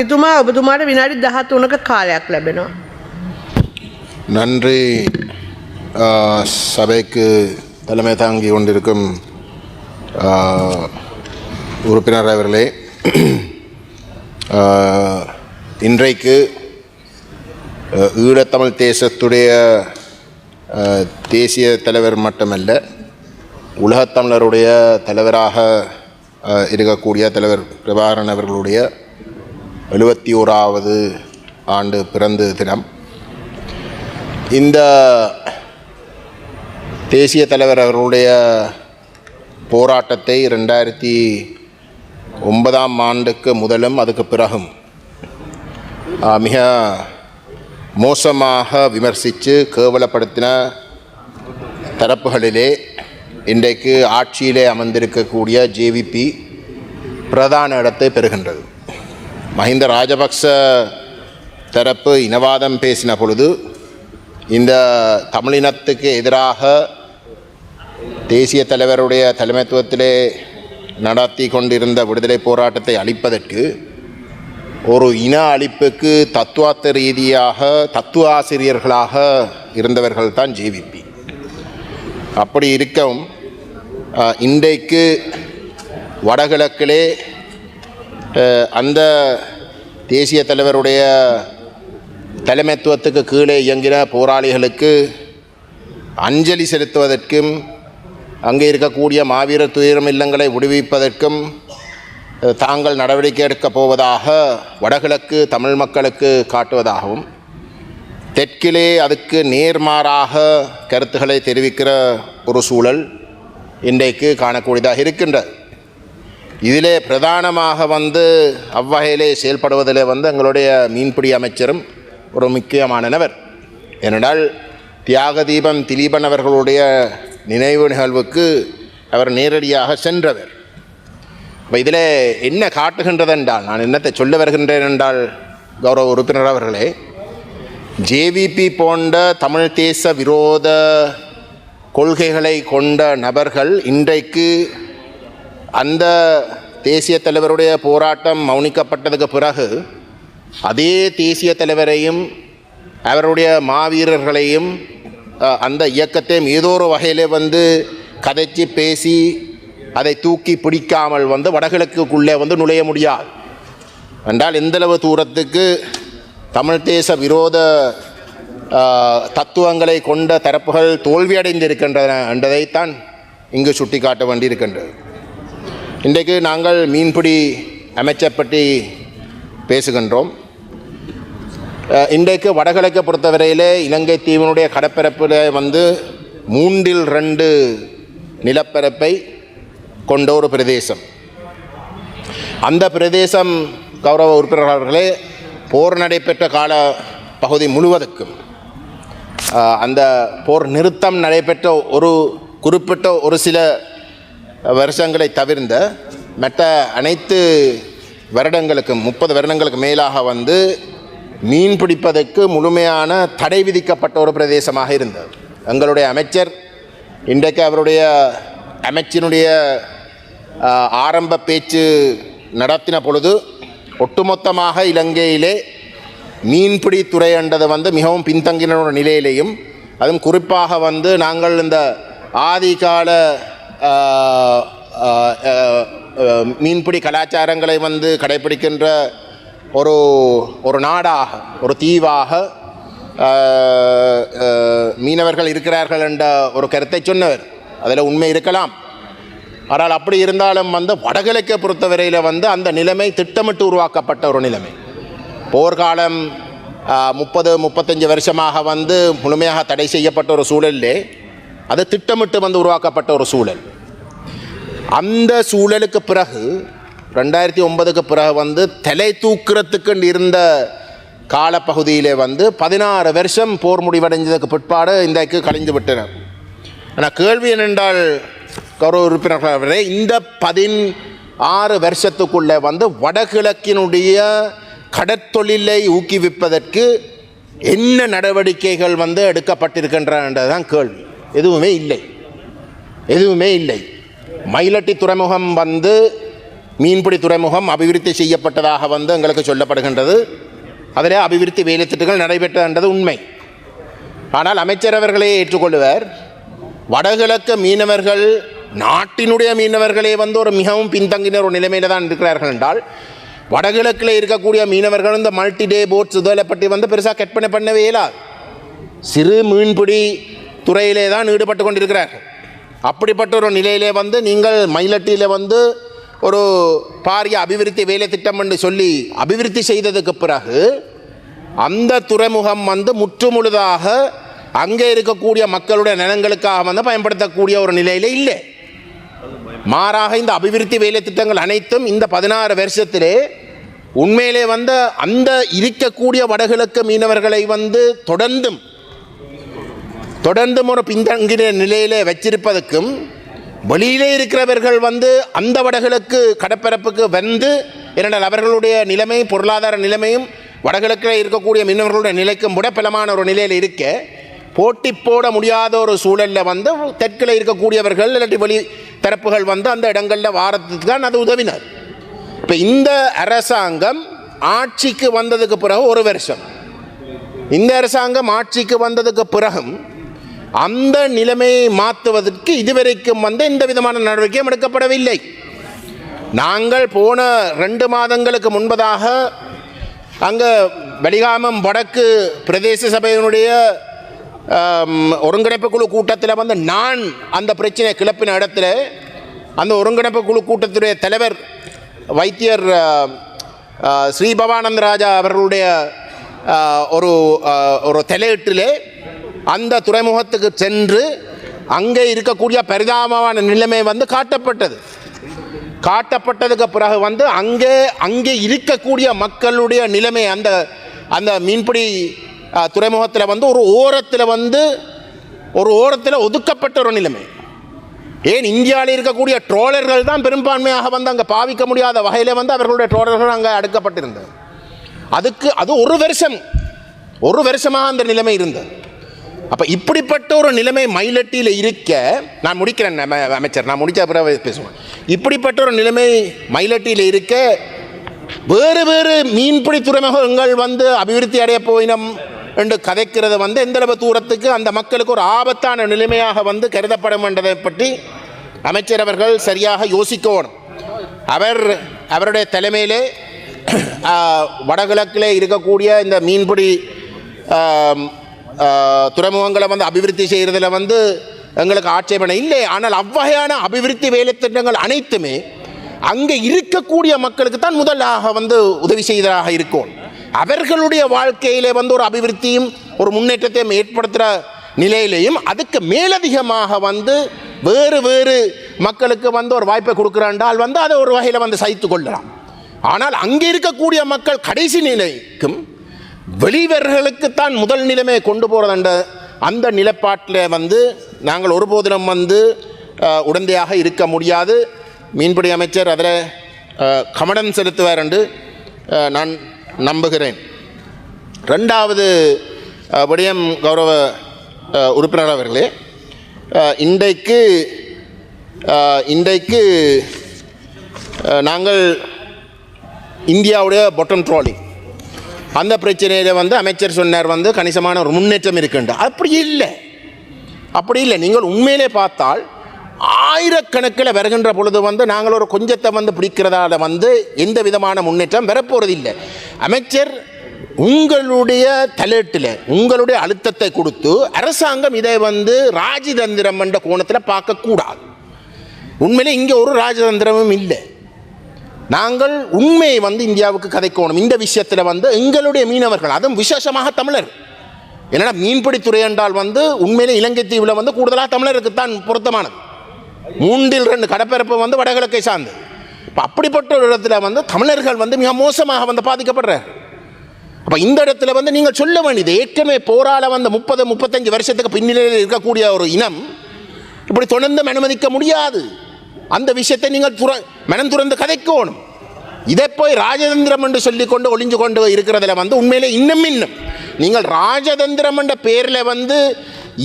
එතුමා ඔබතුමාට විනාඩි දහත් වනක කාලයක් ලැබෙනවා. நன்றி ஆ, சபைக்கு தலைமை தாங்கி கொண்டிருக்கும் ஆ, உறுப்பினர் அவர்களே ஆ, இன்றைக்கு ஆ, ஈழத்தமிழ் தேசத்துடைய ஆ, தேசிய தலைவர் மட்டுமல்ல உலகத்தமிழருடைய தலைவராக ஆ, இருக்கக்கூடிய தலைவர் பிரபாகரன் அவர்களுடைய எழுபத்தி ஓராவது ஆண்டு பிறந்த தினம். இந்த தேசிய தலைவர் அவர்களுடைய போராட்டத்தை ரெண்டாயிரத்தி ஒன்பதாம் ஆண்டுக்கு முதலும் அதுக்கு பிறகும் மிக மோசமாக விமர்சித்து கேவலப்படுத்தின தரப்புகளிலே இன்றைக்கு ஆட்சியிலே அமர்ந்திருக்கக்கூடிய ஜேவிபி பிரதான இடத்தை பெறுகின்றது. மஹிந்த ராஜபக்ச தரப்பு இனவாதம் பேசின பொழுது இந்த தமிழினத்துக்கு எதிராக தேசிய தலைவருடைய தலைமைத்துவத்திலே நடத்தி கொண்டிருந்த விடுதலை போராட்டத்தை அளிப்பதற்கு ஒரு இன அழிப்புக்கு தத்துவார்த்த ரீதியாக தத்துவ ஆசிரியர்களாக இருந்தவர்கள் தான் ஜேவிபி அப்படி இருக்கவும் இன்றைக்கு வடகிழக்கிலே அந்த தேசிய தலைவருடைய தலைமைத்துவத்துக்கு கீழே இயங்கின போராளிகளுக்கு அஞ்சலி செலுத்துவதற்கும் அங்கே இருக்கக்கூடிய மாவீரர் துயரம் இல்லங்களை விடுவிப்பதற்கும் தாங்கள் நடவடிக்கை எடுக்கப் போவதாக வடகிழக்கு தமிழ் மக்களுக்கு காட்டுவதாகவும் தெற்கிலே அதுக்கு நேர்மாறாக கருத்துக்களை தெரிவிக்கிற ஒரு சூழல் இன்றைக்கு காணக்கூடியதாக இருக்கின்றது. இதிலே பிரதானமாக வந்து அவ்வகையிலே செயல்படுவதிலே வந்து எங்களுடைய மீன்பிடி அமைச்சரும் ஒரு முக்கியமான நபர் ஏனென்றால் தியாக தீபம் திலீபன் அவர்களுடைய நினைவு நிகழ்வுக்கு அவர் நேரடியாக சென்றவர். இப்போ இதில் என்ன காட்டுகின்றது என்றால் நான் என்னத்தை சொல்ல வருகின்றேன் என்றால் கௌரவ உறுப்பினர் அவர்களே ஜேவிபி போன்ற தமிழ் தேச விரோத கொள்கைகளை கொண்ட நபர்கள் இன்றைக்கு அந்த தேசிய தலைவருடைய போராட்டம் மௌனிக்கப்பட்டதுக்கு பிறகு அதே தேசிய தலைவரையும் அவருடைய மாவீரர்களையும் அந்த இயக்கத்தையும் ஏதோ ஒரு வகையிலே வந்து கதைச்சி பேசி அதை தூக்கி பிடிக்காமல் வந்து வடகிழக்குக்குள்ளே வந்து நுழைய முடியாது. என்றால் எந்தளவு தூரத்துக்கு தமிழ் தேச விரோத தத்துவங்களை கொண்ட தரப்புகள் தோல்வியடைந்திருக்கின்றன என்றதைத்தான் இங்கு சுட்டிக்காட்ட வேண்டியிருக்கின்றது. இன்றைக்கு நாங்கள் மீன்பிடி அமைச்சர் பற்றி பேசுகின்றோம். இன்றைக்கு வடகிழக்கை பொறுத்தவரையிலே இலங்கை தீவினுடைய கடற்பரப்பில் வந்து மூன்றில் ரெண்டு நிலப்பரப்பை கொண்ட ஒரு பிரதேசம். அந்த பிரதேசம் கௌரவ உறுப்பினர்களே போர் நடைபெற்ற கால பகுதி முழுவதற்கும் அந்த போர் நிறுத்தம் நடைபெற்ற ஒரு குறிப்பிட்ட ஒரு சில வருஷங்களை தவிர்ந்த மற்ற அனைத்து வருடங்களுக்கும் முப்பது வருடங்களுக்கு மேலாக வந்து மீன் பிடிப்பதற்கு முழுமையான தடை விதிக்கப்பட்ட ஒரு பிரதேசமாக இருந்தது. எங்களுடைய அமைச்சர் இன்றைக்கு அவருடைய அமைச்சினுடைய ஆரம்ப பேச்சு நடத்தின பொழுது ஒட்டுமொத்தமாக இலங்கையிலே மீன்பிடி துறை என்றது வந்து மிகவும் பின்தங்கின நிலையிலையும் நிலையிலேயும் அதுவும் குறிப்பாக வந்து நாங்கள் இந்த ஆதிகால மீன்பிடி கலாச்சாரங்களை வந்து கடைபிடிக்கின்ற ஒரு ஒரு நாடாக ஒரு தீவாக மீனவர்கள் இருக்கிறார்கள் என்ற ஒரு கருத்தை சொன்னவர். அதில் உண்மை இருக்கலாம். ஆனால் அப்படி இருந்தாலும் வந்து வடகிழக்கை பொறுத்தவரையில் வந்து அந்த நிலைமை திட்டமிட்டு உருவாக்கப்பட்ட ஒரு நிலைமை. போர்க்காலம் முப்பது முப்பத்தஞ்சு வருஷமாக வந்து முழுமையாக தடை செய்யப்பட்ட ஒரு சூழலிலே அது திட்டமிட்டு வந்து உருவாக்கப்பட்ட ஒரு சூழல். அந்த சூழலுக்கு பிறகு ரெண்டாயிரத்தி ஒன்பதுக்கு பிறகு வந்து தலை தூக்குறதுக்கு இருந்த காலப்பகுதியிலே வந்து பதினாறு வருஷம் போர் முடிவடைஞ்சதுக்கு பிற்பாடு இன்றைக்கு கழிந்து விட்டனர் ஆனால் கேள்வி என்னென்றால் கௌரவ உறுப்பினர்கள் அவர்களே இந்த பதின் ஆறு வருஷத்துக்குள்ளே வந்து வடகிழக்கினுடைய கடற்தொழிலை ஊக்குவிப்பதற்கு என்ன நடவடிக்கைகள் வந்து எடுக்கப்பட்டிருக்கின்றன்றதுதான் கேள்வி. எதுவுமே இல்லை. எதுவுமே இல்லை. மயிலட்டி துறைமுகம் வந்து மீன்பிடி துறைமுகம் அபிவிருத்தி செய்யப்பட்டதாக வந்து எங்களுக்கு சொல்லப்படுகின்றது. அதில் அபிவிருத்தி வேலைத்திட்டங்கள் நடைபெற்றன்றது உண்மை. ஆனால் அமைச்சர் அவர்களே வடகிழக்கு மீனவர்கள் நாட்டினுடைய மீனவர்களே வந்து ஒரு மிகவும் பின்தங்கின ஒரு நிலைமையில் தான் இருக்கிறார்கள் என்றால் வடகிழக்கில் இருக்கக்கூடிய மீனவர்கள் இந்த மல்டி டே போட்ஸ் இதில் பற்றி வந்து பெருசாக கற்பனை பண்ணவே இயலாது. சிறு மீன்பிடி துறையிலே தான் ஈடுபட்டு கொண்டிருக்கிறார்கள் அப்படிப்பட்ட ஒரு நிலையிலே வந்து நீங்கள் மயிலட்டியில் வந்து ஒரு பாரிய அபிவிருத்தி வேலை திட்டம் என்று சொல்லி அபிவிருத்தி செய்ததுக்கு பிறகு அந்த துறைமுகம் வந்து முற்றுமுழுதாக அங்கே இருக்கக்கூடிய மக்களுடைய நலன்களுக்காக வந்து பயன்படுத்தக்கூடிய ஒரு நிலையில் இல்லை. மாறாக இந்த அபிவிருத்தி வேலை திட்டங்கள் அனைத்தும் இந்த பதினாறு வருஷத்திலே உண்மையிலே வந்து அந்த இருக்கக்கூடிய வடகிழக்கு மீனவர்களை வந்து தொடர்ந்தும் தொடர்ந்தும் ஒரு பின்தங்கின நிலையிலே வச்சிருப்பதற்கும் வெளியிலே இருக்கிறவர்கள் வந்து அந்த வடகிழக்கு கடற்பரப்புக்கு வந்து ஏனென்றால் அவர்களுடைய நிலைமை பொருளாதார நிலைமையும் வடகிழக்கில் இருக்கக்கூடிய மீனவர்களுடைய நிலைக்கும் கூட பலமான ஒரு நிலையில் இருக்க போட்டி போட முடியாத ஒரு சூழலில் வந்து தெற்கில் இருக்கக்கூடியவர்கள் இல்லாட்டி வெளி தரப்புகள் வந்து அந்த இடங்களில் வாரத்துக்கு தான் அது உதவினர். இப்போ இந்த அரசாங்கம் ஆட்சிக்கு வந்ததுக்கு பிறகு ஒரு வருஷம். இந்த அரசாங்கம் ஆட்சிக்கு வந்ததுக்கு பிறகும் அந்த நிலைமையை மாற்றுவதற்கு இதுவரைக்கும் வந்து எந்த விதமான நடவடிக்கையும் எடுக்கப்படவில்லை. நாங்கள் போன ரெண்டு மாதங்களுக்கு முன்பதாக அங்கே வடிகாமம் வடக்கு பிரதேச சபையினுடைய ஒருங்கிணைப்பு குழு கூட்டத்தில் வந்து நான் அந்த பிரச்சனை கிளப்பின இடத்துல அந்த ஒருங்கிணைப்பு குழு கூட்டத்துடைய தலைவர் வைத்தியர் ஆ, ஸ்ரீ ராஜா அவர்களுடைய ஒரு ஒரு தலையீட்டிலே அந்த துறைமுகத்துக்கு சென்று அங்கே இருக்கக்கூடிய பரிதாபமான நிலைமை வந்து காட்டப்பட்டது. காட்டப்பட்டதுக்கு பிறகு வந்து அங்கே அங்கே இருக்கக்கூடிய மக்களுடைய நிலைமை அந்த அந்த மீன்பிடி துறைமுகத்தில் வந்து ஒரு ஓரத்தில் வந்து ஒரு ஓரத்தில் ஒதுக்கப்பட்ட ஒரு நிலைமை. ஏன் இந்தியாவில் இருக்கக்கூடிய ட்ரோலர்கள் தான் பெரும்பான்மையாக வந்து அங்கே பாவிக்க முடியாத வகையில் வந்து அவர்களுடைய ட்ரோலர்கள் அங்கே அடுக்கப்பட்டிருந்தது. அதுக்கு அது ஒரு வருஷம் ஒரு வருஷமாக அந்த நிலைமை இருந்தது. அப்போ இப்படிப்பட்ட ஒரு நிலைமை மயிலட்டியில் இருக்க நான் முடிக்கிறேன் அமைச்சர் நான் முடிச்ச பிறகு பேசுவேன் இப்படிப்பட்ட ஒரு நிலைமை மயிலட்டியில் இருக்க வேறு வேறு மீன்பிடி துறைமுகங்கள் வந்து அபிவிருத்தி அடைய போயினம் என்று கதைக்கிறது வந்து எந்தளவு தூரத்துக்கு அந்த மக்களுக்கு ஒரு ஆபத்தான நிலைமையாக வந்து கருதப்படும் என்றதை பற்றி அமைச்சர் அவர்கள் சரியாக யோசிக்கணும். அவர் அவருடைய தலைமையிலே வடகிழக்கில் வடகிழக்கிலே இருக்கக்கூடிய இந்த மீன்பிடி துறைமுகங்களை வந்து அபிவிருத்தி செய்கிறதுல வந்து எங்களுக்கு ஆட்சேபனை இல்லை. ஆனால் அவ்வகையான அபிவிருத்தி வேலைத்திட்டங்கள் அனைத்துமே அங்கே இருக்கக்கூடிய மக்களுக்கு தான் முதலாக வந்து உதவி செய்ததாக இருக்கும். அவர்களுடைய வாழ்க்கையிலே வந்து ஒரு அபிவிருத்தியும் ஒரு முன்னேற்றத்தையும் ஏற்படுத்துகிற நிலையிலையும் அதுக்கு மேலதிகமாக வந்து வேறு வேறு மக்களுக்கு வந்து ஒரு வாய்ப்பை கொடுக்குறாண்டால் வந்து அதை ஒரு வகையில் வந்து சகித்து கொள்ளலாம். ஆனால் அங்கே இருக்கக்கூடிய மக்கள் கடைசி நிலைக்கும் வெளிவர்களுக்குத்தான் முதல் நிலைமையை கொண்டு போகிறதுன்ற அந்த நிலைப்பாட்டில் வந்து நாங்கள் ஒருபோதிலும் வந்து உடந்தையாக இருக்க முடியாது. மீன்பிடி அமைச்சர் அதில் அஹ், செலுத்துவார் என்று நான் நம்புகிறேன். ரெண்டாவது விடயம் கௌரவ உறுப்பினர் அவர்களே இன்றைக்கு இன்றைக்கு நாங்கள் இந்தியாவுடைய பொட்டன் ட்ராலிங் அந்த பிரச்சனையில் வந்து அமைச்சர் சொன்னார் வந்து கணிசமான ஒரு முன்னேற்றம் இருக்குண்டு. அப்படி இல்லை. அப்படி இல்லை. நீங்கள் உண்மையிலே பார்த்தால் ஆயிரக்கணக்கில் வருகின்ற பொழுது வந்து நாங்கள் ஒரு கொஞ்சத்தை வந்து பிடிக்கிறதால வந்து எந்த விதமான முன்னேற்றம் வரப்போகிறது இல்லை. அமைச்சர் உங்களுடைய தலையீட்டில் உங்களுடைய அழுத்தத்தை கொடுத்து அரசாங்கம் இதை வந்து ராஜதந்திரம் என்ற கோணத்தில் பார்க்கக்கூடாது. உண்மையிலே இங்கே ஒரு ராஜதந்திரமும் இல்லை. நாங்கள் உண்மையை வந்து இந்தியாவுக்கு கதைக்கணும். இந்த விஷயத்தில் வந்து எங்களுடைய மீனவர்கள் அதுவும் விசேஷமாக தமிழர். என்னடா மீன்பிடித்துறை என்றால் வந்து உண்மையிலே இலங்கை தீவில் வந்து கூடுதலாக தமிழருக்கு தான் பொருத்தமானது. மூன்றில் ரெண்டு கடற்பரப்பு வந்து வடகிழக்கை சார்ந்து இப்போ அப்படிப்பட்ட ஒரு இடத்துல வந்து தமிழர்கள் வந்து மிக மோசமாக வந்து பாதிக்கப்படுறார். அப்போ இந்த இடத்துல வந்து நீங்கள் சொல்ல வேண்டியது ஏற்கனவே போரால வந்த முப்பது முப்பத்தஞ்சு வருஷத்துக்கு பின்னிலையில் இருக்கக்கூடிய ஒரு இனம் இப்படி தொடர்ந்து அனுமதிக்க முடியாது. அந்த விஷயத்தை நீங்கள் துற மனம் துறந்து கதைக்கணும். இதை போய் ராஜதந்திரம் என்று சொல்லிக்கொண்டு ஒளிஞ்சு கொண்டு இருக்கிறதுல வந்து உண்மையிலே இன்னும் இன்னும். நீங்கள் ராஜதந்திரம் என்ற பேரில் வந்து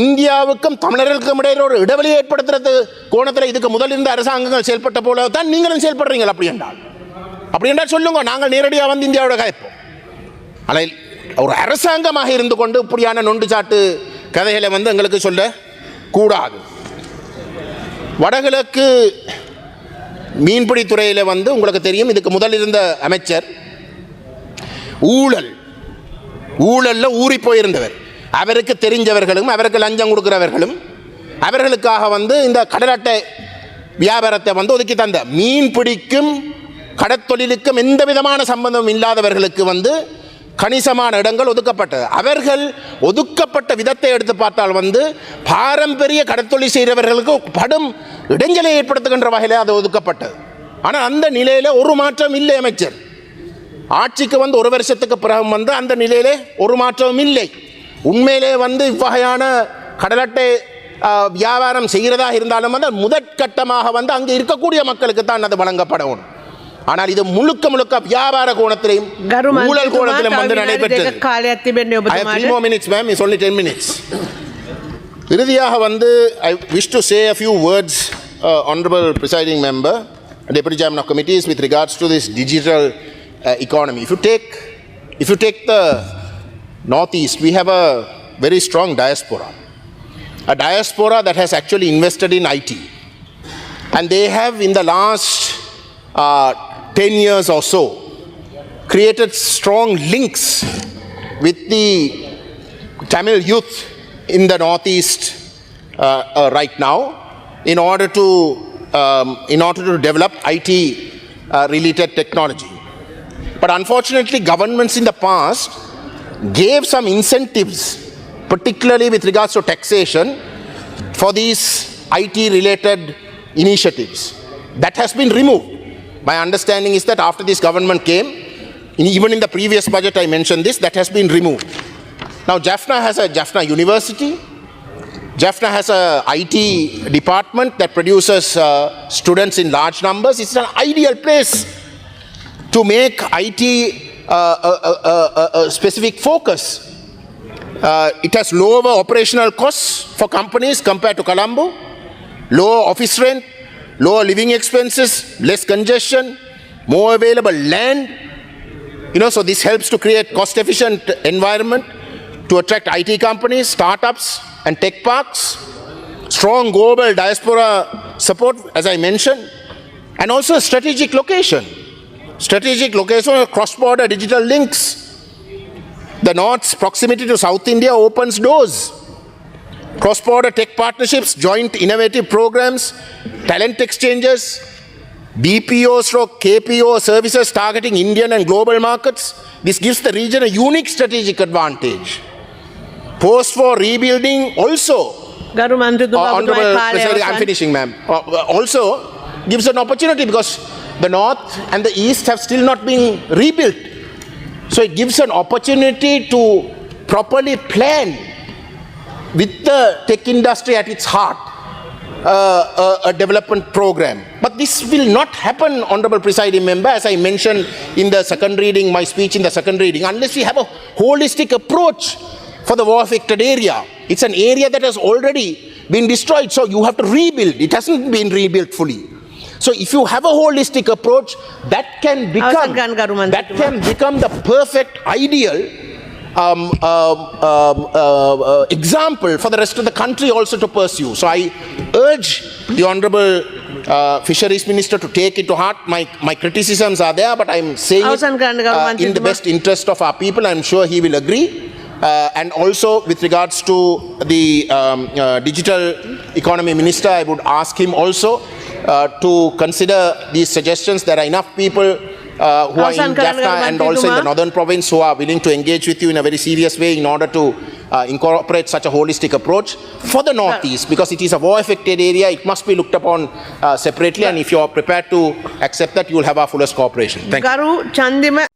இந்தியாவுக்கும் தமிழர்களுக்கும் இடையில ஒரு இடைவெளி ஏற்படுத்துறது கோணத்தில் இதுக்கு முதல் இருந்த அரசாங்கங்கள் செயல்பட்ட போல தான் நீங்களும் செயல்படுறீங்க அப்படி என்றால். அப்படி என்றால் சொல்லுங்க நாங்கள் நேரடியாக வந்து இந்தியாவோட கதைப்போம். ஆனால் ஒரு அரசாங்கமாக இருந்து கொண்டு இப்படியான நொண்டு சாட்டு கதைகளை வந்து எங்களுக்கு சொல்ல கூடாது. வடகிழக்கு மீன்பிடி துறையில் வந்து உங்களுக்கு தெரியும் இதுக்கு முதல் இருந்த அமைச்சர் ஊழல். ஊழலில் ஊறி போயிருந்தவர். அவருக்கு தெரிஞ்சவர்களும் அவருக்கு லஞ்சம் கொடுக்குறவர்களும் அவர்களுக்காக வந்து இந்த கடலாட்டை வியாபாரத்தை வந்து ஒதுக்கி தந்த மீன் பிடிக்கும் கடற்தொழிலுக்கும் எந்த விதமான சம்பந்தம் இல்லாதவர்களுக்கு வந்து கணிசமான இடங்கள் ஒதுக்கப்பட்டது. அவர்கள் ஒதுக்கப்பட்ட விதத்தை எடுத்து பார்த்தால் வந்து பாரம்பரிய கடத்தொழில் செய்கிறவர்களுக்கு படும் இடைஞ்சலை ஏற்படுத்துகின்ற வகையில் அது ஒதுக்கப்பட்டது. ஆனால் அந்த நிலையில் ஒரு மாற்றம் இல்லை அமைச்சர். ஆட்சிக்கு வந்து ஒரு வருஷத்துக்கு பிறகு வந்து அந்த நிலையிலே ஒரு மாற்றமும் இல்லை. உண்மையிலே வந்து இவ்வகையான கடலட்டை வியாபாரம் செய்கிறதா இருந்தாலும் வந்து முதற்கட்டமாக வந்து அங்கே இருக்கக்கூடிய மக்களுக்கு தான் அது வழங்கப்படணும். ஆனால் இது முழுக்க முழுக்க வியாபார கோணத்திலையும் ஊழல் கோணத்திலும் வந்து நடைபெற்றது ஃபோர் மினிட்ஸ் மேம் சொல்லி டென் மினிட்ஸ் இறுதியாக வந்து I wish to say a few words honourable presiding member Deputy Chairman of Committees with regards to this digital uh, economy. If you take, if you take the northeast, we have a very strong diaspora, a diaspora that has actually invested in IT, and they have in the last uh, 10 years or so created strong links with the Tamil youth in the Northeast uh, uh, right now in order to, um, in order to develop IT uh, related technology. But unfortunately, governments in the past gave some incentives, particularly with regards to taxation, for these IT related initiatives. That has been removed. My understanding is that after this government came, even in the previous budget I mentioned this, that has been removed. Now Jaffna has a Jaffna University. Jaffna has a IT department that produces uh, students in large numbers. It's an ideal place to make IT uh, a, a, a, a specific focus. Uh, it has lower operational costs for companies compared to Colombo, lower office rent, lower living expenses, less congestion, more available land. You know, so this helps to create cost-efficient environment to attract IT companies, startups, and tech parks. Strong global diaspora support, as I mentioned, and also strategic location. Strategic location of cross-border digital links. The North's proximity to South India opens doors cross border tech partnerships, joint innovative programs, talent exchanges, BPO stroke KPO services targeting Indian and global markets. This gives the region a unique strategic advantage. Post for rebuilding also. Garu uh, I'm finishing, ma'am. Uh, uh, also gives an opportunity because the north and the east have still not been rebuilt. So it gives an opportunity to properly plan with the tech industry at its heart, uh, a, a, development program. But this will not happen, Honorable Presiding Member, as I mentioned in the second reading, my speech in the second reading, unless we have a holistic approach for the war affected area. It's an area that has already been destroyed, so you have to rebuild. It hasn't been rebuilt fully. So if you have a holistic approach, that can become, that can become the perfect ideal um, um, um uh, uh, example for the rest of the country also to pursue. So I urge the Honorable uh, Fisheries Minister to take it to heart. My, my criticisms are there, but I'm saying it, uh, in the best interest of our people. I'm sure he will agree. Uh, and also with regards to the um, uh, digital economy minister, I would ask him also uh, to consider these suggestions. There are enough people uh, who are in Jaffna and also in the northern province who are willing to engage with you in a very serious way in order to uh, incorporate such a holistic approach. For the northeast because it is a war affected area it must be looked upon uh, separately. And if you are prepared to accept that you will have our fullest cooperation. Thank you.